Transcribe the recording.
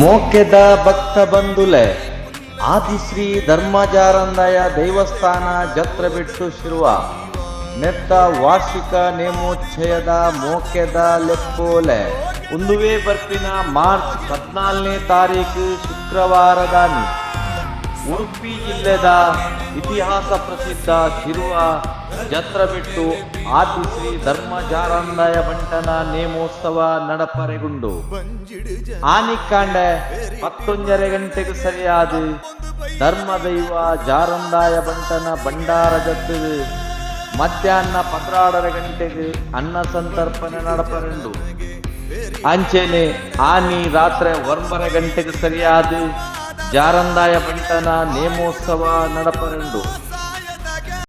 ಮೋಕ್ಯದ ಭಕ್ತ ಬಂಧುಲೆ, ಆದಿಶ್ರೀ ಧರ್ಮಜಾರಂದಯ ದೇವಸ್ಥಾನ ಜತ್ರ ಬಿಟ್ಟು ಶಿರುವ, ನೆತ್ತ ವಾರ್ಷಿಕ ನೇಮೋಚ್ಛಯದ ಮೋಕೆದ ಲೆಪ್ಪೋಲೆ ಒಂದುವೇ ಬರ್ಪಿನ ಮಾರ್ಚ್ ಹದಿನಾಲ್ಕನೇ ತಾರೀಕು ಶುಕ್ರವಾರದಾನಿ ಉಡುಪಿ ಜಿಲ್ಲೆದ ಇತಿಹಾಸ ಪ್ರಸಿದ್ಧ ಶಿರುವ ಜತ್ರ ಬಿಟ್ಟು ಧರ್ಮ ಜಾರಂದಾಯ ಬಂಟನ ನೇಮೋತ್ಸವ ನಡಪರೆಗುಂಡು. ಆನಿಕಾಂಡೆ ಹತ್ತೊಂದರ ಗಂಟೆಗೆ ಸರಿಯಾದ ಧರ್ಮದೈವ ಜಾರಂದಾಯ ಬಂಟನ ಭಂಡಾರ ಜತ್ತು ಮಧ್ಯಾಹ್ನ ಪದ್ರಾಡರ ಗಂಟೆಗೆ ಅನ್ನ ಸಂತರ್ಪಣೆ ನಡಪರೆಂಡು ಅಂಚೆನೆ ಆನಿ ರಾತ್ರಿ ಒಂಬರ ಗಂಟೆಗೆ ಸರಿಯಾದ ಜಾರಂದಾಯ ಪಂಡಿತನ ನೇಮೋತ್ಸವ ನಡಪರೆಂಡು